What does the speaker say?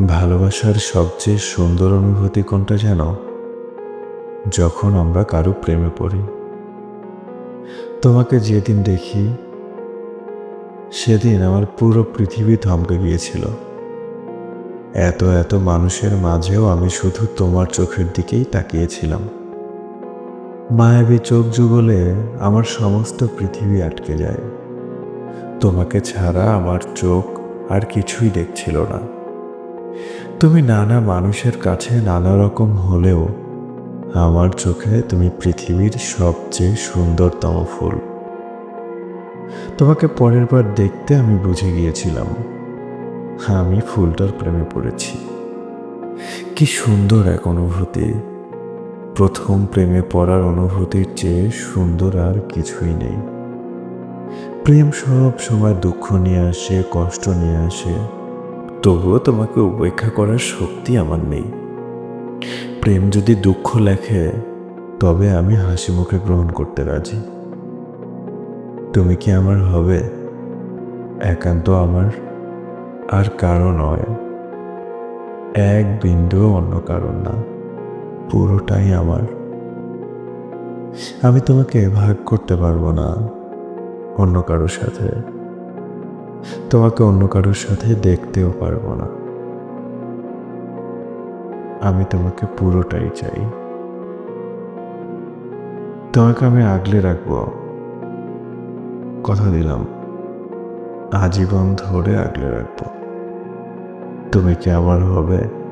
ভালোবাসার সবচেয়ে সুন্দর অনুভূতি কোনটা যেন যখন আমরা কারও প্রেমে পড়ি। তোমাকে যেদিন দেখি, সেদিন আমার পুরো পৃথিবী থমকে গিয়েছিল। এত এত মানুষের মাঝেও আমি শুধু তোমার চোখের দিকেই তাকিয়েছিলাম। মায়াবী চোখ যুগলে আমার সমস্ত পৃথিবী আটকে যায়। তোমাকে ছাড়া আমার চোখ আর কিছুই দেখছিল না। তুমি নানা মানুষের কাছে নানা রকম হলেও আমার চোখে তুমি পৃথিবীর সবচেয়ে সুন্দরতম ফুল। তোমাকে পরের বার দেখতে আমি বুঝে গিয়েছিলাম, আমি ফুলটার প্রেমে পড়েছি। কি সুন্দর এক অনুভূতি। প্রথম প্রেমে পড়ার অনুভূতির চেয়ে সুন্দর আর কিছুই নেই। প্রেম সব সময় দুঃখ নিয়ে আসে, কষ্ট নিয়ে আসে তবুও তোমাকে উপেক্ষা করার শক্তি আমার নেই। প্রেম যদি দুঃখ লেখে, তবে আমি হাসি মুখে গ্রহণ করতে রাজি। তুমি কি আমার হবে? একান্ত আমার আর কারও নয়। এক বিন্দুও অন্য কারণ না, পুরোটাই আমার। আমি তোমাকে ভাগ করতে পারব না অন্য কারোর সাথে। তোমাকে অন্য কারোর সাথে দেখতেও পারব না। আমি তোমাকে পুরোটাই চাই। তোমাকে আমি আগলে রাখব। কথা দিলাম। আজীবন ধরে আগলে রাখব। তুমি কি আমার হবে?